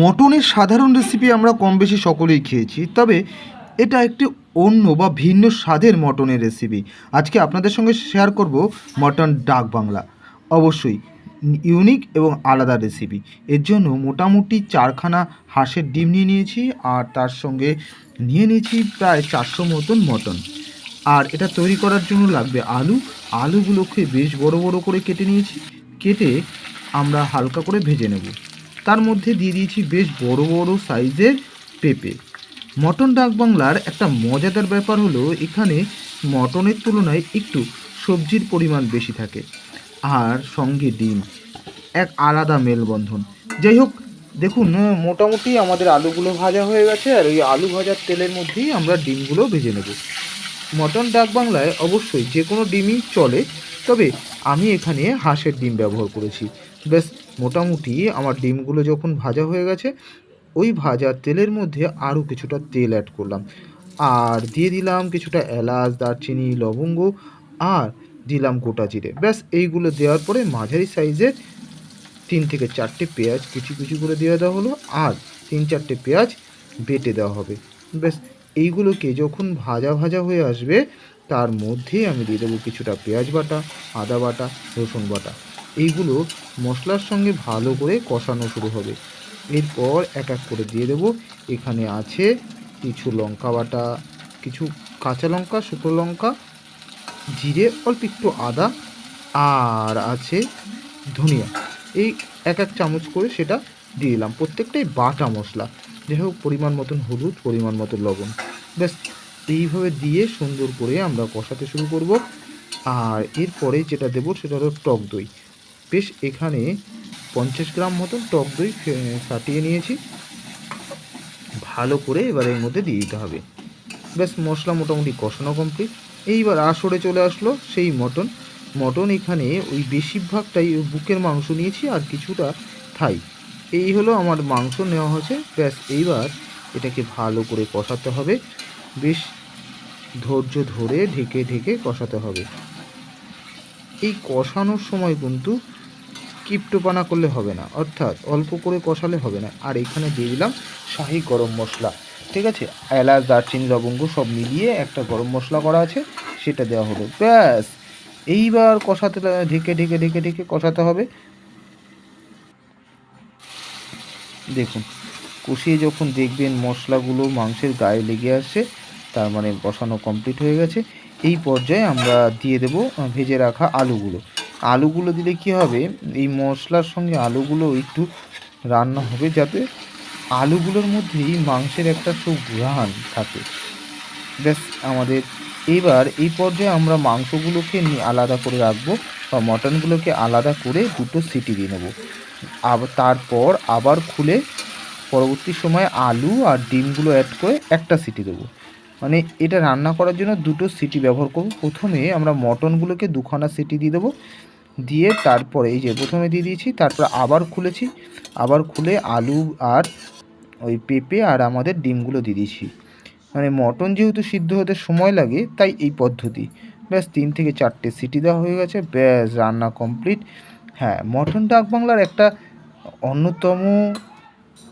মটনের সাধারণ রেসিপি আমরা কম বেশি সকলেই খেয়েছি, তবে এটা একটি অন্য বা ভিন্ন স্বাদের মটনের রেসিপি আজকে আপনাদের সঙ্গে শেয়ার করব মটন ডাক বাংলা। অবশ্যই ইউনিক এবং আলাদা রেসিপি এর জন্য মোটামুটি চারখানা হাঁসের ডিম নিয়ে নিয়েছি, আর তার সঙ্গে নিয়ে নিয়েছি প্রায় চারশো মতন মটন। আর এটা তৈরি করার জন্য লাগবে আলু। আলুগুলোকে বেশ বড় বড় করে কেটে নিয়েছি। কেটে আমরা হালকা করে ভেজে নেব। তার মধ্যে দিয়ে দিয়েছি বেশ বড় বড় সাইজের পেঁপে। মটন ডাক বাংলার একটা মজাদার ব্যাপার হলো, এখানে মটনের তুলনায় একটু সবজির পরিমাণ বেশি থাকে। আর সঙ্গে ডিম, এক আলাদা মেলবন্ধন। যাই হোক, দেখুন, মোটামুটি আমাদের আলুগুলো ভাজা হয়ে গেছে, আর ওই আলু ভাজার তেলের মধ্যেই আমরা ডিমগুলো ভেজে নেব। মটন ডাক বাংলায় অবশ্যই যে কোনো ডিমই চলে, তবে আমি এখানে হাঁসের ডিম ব্যবহার করেছি। বেশ মোটামুটি আমার ডিমগুলো যখন ভাজা হয়ে গেছে, ওই ভাজা তেলের মধ্যে আরও কিছুটা তেল অ্যাড করলাম। আর দিয়ে দিলাম কিছুটা এলাচ, দারচিনি, লবঙ্গ আর দিলাম গোটা জিরে। ব্যাস, এইগুলো দেওয়ার পরে মাঝারি সাইজের তিন থেকে চারটে পেঁয়াজ কুচি কুচি করে দেওয়া দেওয়া হলো আর তিন চারটে পেঁয়াজ বেটে দেওয়া হবে। ব্যাস, এইগুলোকে যখন ভাজা ভাজা হয়ে আসবে, তার মধ্যে আমি দিয়ে দেবো কিছুটা পেঁয়াজ বাটা, আদা বাটা, রসুন বাটা। এইগুলো মশলার সঙ্গে ভালো করে কষানো শুরু হবে। এরপর এক এক করে দিয়ে দেবো। এখানে আছে কিছু লঙ্কা বাটা, কিছু কাঁচা লঙ্কা, শুকনো লঙ্কা, জিরে, অল্প একটু আদা, আর আছে ধনিয়া। এই এক এক চামচ করে সেটা দিয়ে দিলাম। প্রত্যেকটাই বাটা মশলা। যাই হোক, পরিমাণ মতন হলুদ, পরিমাণ মতন লবণ। ব্যাস, এইভাবে দিয়ে সুন্দর করে আমরা কষাতে শুরু করব। আর এরপরে যেটা দেবো সেটা হলো টক দই। বেশ এখানে পঞ্চাশ গ্রাম মতন টক দই ফাটিয়ে নিয়েছি। ভালো করে এবার এর মধ্যে দিয়ে দিতে হবে। ব্যাস, মশলা মোটামুটি কষানো কমপ্লিট এইবার আসরে চলে আসলো সেই মটন। মটন এখানে ওই বেশিরভাগটাই ওই বুকের মাংস নিয়েছি আর কিছুটা থাই। এই হলো আমার মাংস নেওয়া হয়েছে। ব্যাস, এইবার এটাকে ভালো করে কষাতে হবে। বেশ ধৈর্য ধরে ঢেকে ঢেকে কষাতে হবে। এই কষানোর সময় কিন্তু কিপটোপানা করলে হবে না, অর্থাৎ অল্প করে কষালে হবে না। আর এখানে দিয়ে দিলাম শাহি গরম মশলা। ঠিক আছে? এলাচ, দারচিনি, লবঙ্গ সব মিলিয়ে একটা গরম মশলা করা আছে, সেটা দেওয়া হলো ব্যাস! এইবার কষাতে ঢেকে ঢেকে ঢেকে ঢেকে কষাতে হবে। দেখুন, কষিয়ে যখন দেখবেন মশলাগুলো মাংসের গায়ে লেগে আসছে, তার মানে কষানো কমপ্লিট হয়ে গেছে, এই পর্যায়ে আমরা দিয়ে দেব ভেজে রাখা আলুগুলো। আলুগুলো দিলে কি হবে? এই মশলার সঙ্গে আলুগুলো একটু রান্না হবে যাতে আলুগুলোর মধ্যেই মাংসের একটা সুঘ্রাণ থাকে। ব্যাস, আমাদের এবার এই পর্যায়ে আমরা মাংসগুলোকে আলাদা করে রাখব বা মটনগুলোকে আলাদা করে দুটো সিটি দিয়ে নেব। আবার তারপর আবার খুলে পরবর্তী সময় আলু আর ডিমগুলো অ্যাড করে একটা সিটি দেবো। মানে এটা রান্না করার জন্য দুটো সিটি ব্যবহার করব। প্রথমে আমরা মটনগুলোকে দুখানা সিটি দিয়ে দেবো। দিয়ে তারপরে এই যে প্রথমে দিয়ে দিয়েছি, তারপর আবার খুলেছি। আবার খুলে আলু আর ওই পেঁপে আর আমাদের ডিমগুলো দিয়ে দিয়েছি। মানে মটন যেহেতু সিদ্ধ হতে সময় লাগে, তাই এই পদ্ধতি। ব্যাস, তিন থেকে চারটে সিটি দেওয়া হয়ে গেছে, ব্যাস, রান্না কমপ্লিট। হ্যাঁ মটন ডাক বাংলার একটা অন্যতম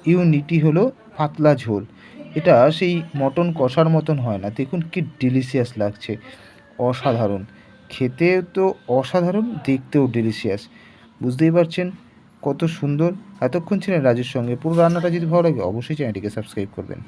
ইউনিটি হলো পাতলা ঝোল। এটা সেই মটন কষার মতন হয় না। দেখুন কি ডিলিশিয়াস লাগছে। অসাধারণ। খেতে তো অসাধারণ, দেখতেও ডেলিশিয়াস বুঝতেই পারছেন কত সুন্দর। এতক্ষণ ছিলেন রাজুর সঙ্গে। পুরো রান্নাটা যদি ভালো লাগে, অবশ্যই চ্যানেলটিকে সাবস্ক্রাইব করবেন।